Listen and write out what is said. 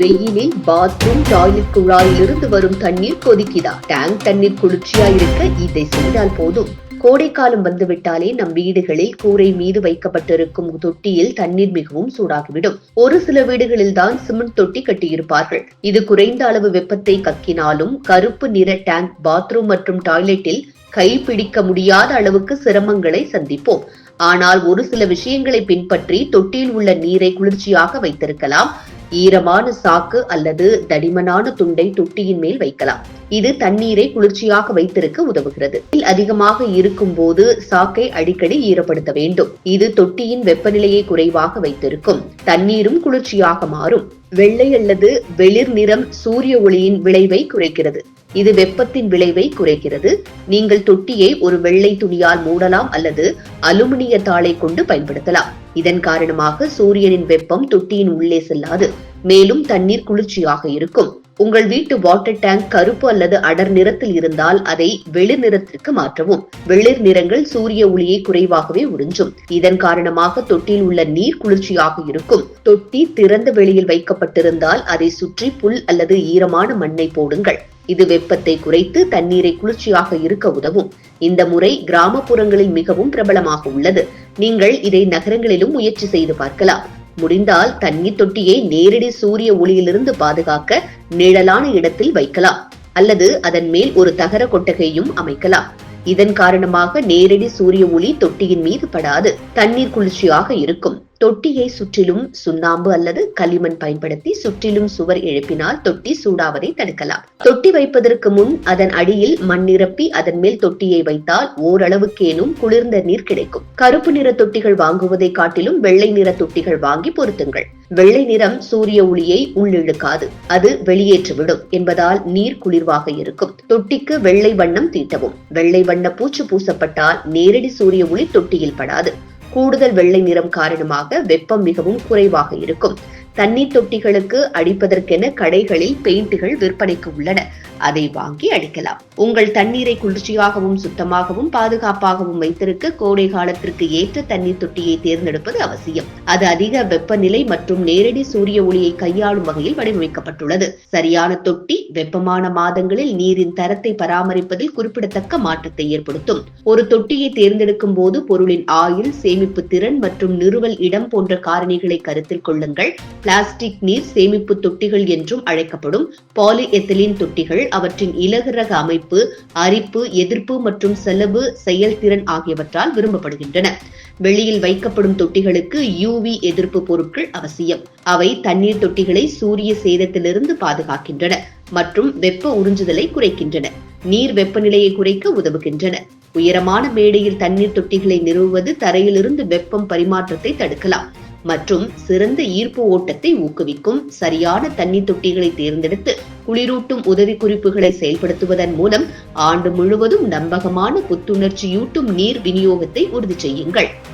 வெயிலில் bathroom toilet குழாயிலிருந்து வரும் தண்ணீர் கொதிக்குதா? டேங்க் தண்ணீர் குளிர்ச்சியா இருக்க? இதை செய்தால் போதும். கோடைக்காலம் வந்துவிட்டாலே நம் வீடுகளில் கூரை மீது வைக்கப்பட்டிருக்கும் தொட்டியில் தண்ணீர் மிகவும் சூடாகிவிடும். ஒரு சில வீடுகளில் தான் சிமெண்ட் தொட்டி கட்டியிருப்பார்கள். இது குறைந்த அளவு வெப்பத்தை கக்கினாலும் கருப்பு நிற டேங்க் பாத்ரூம் மற்றும் டாய்லெட்டில் கை பிடிக்க முடியாத அளவுக்கு சிரமங்களை சந்திப்போம். ஆனால் ஒரு சில விஷயங்களை பின்பற்றி தொட்டியில் உள்ள நீரை குளிர்ச்சியாக வைத்திருக்கலாம். ஈரமான சாக்கு அல்லது தடிமனான துண்டை தொட்டியின் மேல் வைக்கலாம். இது தண்ணீரை குளிர்ச்சியாக வைத்திருக்க உதவுகிறது. அதிகமாக இருக்கும் போது சாக்கை அடிக்கடி ஈரப்படுத்த வேண்டும். இது தொட்டியின் வெப்பநிலையை குறைவாக வைத்திருக்கும். தண்ணீரும் குளிர்ச்சியாக மாறும். வெள்ளை அல்லது வெளிர் நிறம் சூரிய ஒளியின் விளைவை குறைக்கிறது. இது வெப்பத்தின் விளைவை குறைக்கிறது. நீங்கள் தொட்டியை ஒரு வெள்ளை துணியால் மூடலாம் அல்லது அலுமினிய தாளை கொண்டு பயன்படுத்தலாம். இதன் காரணமாக சூரியனின் வெப்பம் தொட்டியின் உள்ளே செல்லாது. மேலும் தண்ணீர் குளிர்ச்சியாக இருக்கும். உங்கள் வீட்டு வாட்டர் டேங்க் கருப்பு அல்லது அடர் நிறத்தில் இருந்தால் அதை வெளிர் நிறத்திற்கு மாற்றவும். வெளிர் நிறங்கள் சூரிய ஒளியை குறைவாகவே உறிஞ்சும். இதன் காரணமாக தொட்டியில் உள்ள நீர் குளிர்ச்சியாக இருக்கும். தொட்டி திறந்த வெளியில் வைக்கப்பட்டிருந்தால் அதை சுற்றி புல் அல்லது ஈரமான மண்ணை போடுங்கள். இது வெப்பத்தை குறைத்து தண்ணீரை குளிர்ச்சியாக இருக்க உதவும். இந்த முறை கிராமப்புறங்களில் மிகவும் பிரபலமாக உள்ளது. நீங்கள் இதை நகரங்களிலும் முயற்சி செய்து பார்க்கலாம். முடிந்தால் தண்ணீர் தொட்டியை நேரடி சூரிய ஒளியிலிருந்து பாதுகாக்க நிழலான இடத்தில் வைக்கலாம். அல்லது அதன் மேல் ஒரு தகர கொட்டகையும் அமைக்கலாம். இதன் காரணமாக நேரடி சூரிய ஒளி தொட்டியின் மீது படாது. தண்ணீர் குளிர்ச்சியாக இருக்கும். தொட்டியை சுற்றிலும் சுண்ணாம்பு அல்லது களிமண் பயன்படுத்தி சுற்றிலும் சுவர் எழுப்பினால் தொட்டி சூடாவதை தடுக்கலாம். தொட்டி வைப்பதற்கு முன் அதன் அடியில் மண் நிரப்பி அதன் மேல் தொட்டியை வைத்தால் ஓரளவுக்கேனும் குளிர்ந்த நீர் கிடைக்கும். கருப்பு நிற தொட்டிகள் வாங்குவதை காட்டிலும் வெள்ளை நிற தொட்டிகள் வாங்கி பொருத்துங்கள். வெள்ளை நிறம் சூரிய ஒளியை உள்ளிழுக்காது. அது வெளியேற்றிவிடும் என்பதால் நீர் குளிர்வாக இருக்கும். தொட்டிக்கு வெள்ளை வண்ணம் தீட்டவும். வெள்ளை வண்ண பூச்சு பூசப்பட்டால் நேரடி சூரிய ஒளி தொட்டியில் படாது. கூடுதல் வெள்ளை நிறம் காரணமாக வெப்பம் மிகவும் குறைவாக இருக்கும். தண்ணீர் தொட்டிகளுக்கு அடிப்பதற்கென கடைகளில் பெயிண்டுகள் விற்பனைக்கு உள்ளன. அதை வாங்கி அடிக்கலாம் உங்கள் தண்ணீரை குளிர்ச்சியாகவும் சுத்தமாகவும் பாதுகாப்பாகவும் வைத்திருக்க கோடை காலத்திற்கு ஏற்ற தண்ணீர் தொட்டியை தேர்ந்தெடுப்பது அவசியம். அது அதிக வெப்பநிலை மற்றும் நேரடி சூரிய ஒளியை கையாளும் வகையில் வடிவமைக்கப்பட்டுள்ளது. சரியான தொட்டி வெப்பமான மாதங்களில் நீரின் தரத்தை பராமரிப்பதில் குறிப்பிடத்தக்க மாற்றத்தை ஏற்படுத்தும். ஒரு தொட்டியை தேர்ந்தெடுக்கும் போது பொருளின் ஆயுள் சேமிப்பு திறன் மற்றும் நிறுவல் இடம் போன்ற காரணிகளை கருத்தில் கொள்ளுங்கள். பிளாஸ்டிக் நீர் சேமிப்பு தொட்டிகள் என்றும் அழைக்கப்படும். பாலி எத்திலின் தொட்டிகள் அவற்றின் இலகுரக அமைப்பு அரிப்பு எதிர்ப்பு மற்றும் செலவு செயல்திறன் ஆகியவற்றால் விரும்பப்படுகின்றன. வெளியில் வைக்கப்படும் தொட்டிகளுக்கு யூவி எதிர்ப்பு பொருட்கள் அவசியம். அவை தண்ணீர் தொட்டிகளை சூரிய சேதத்திலிருந்து பாதுகாக்கின்றன மற்றும் வெப்ப உறிஞ்சுதலை குறைக்கின்றன. நீர் வெப்பநிலையை குறைக்க உதவுகின்றன. உயரமான மேடையில் தண்ணீர் தொட்டிகளை நிறுவுவது தரையிலிருந்து வெப்பம் பரிமாற்றத்தை தடுக்கலாம். மற்றும் சிறந்த ஈர்ப்பு ஓட்டத்தை ஊக்குவிக்கும் சரியான தண்ணீர் தொட்டிகளை தேர்ந்தெடுத்து குளிரூட்டும் உதவி குறிப்புகளை செயல்படுத்துவதன் மூலம் ஆண்டு முழுவதும் நம்பகமான புத்துணர்ச்சியூட்டும் நீர் விநியோகத்தை உறுதி செய்யுங்கள்.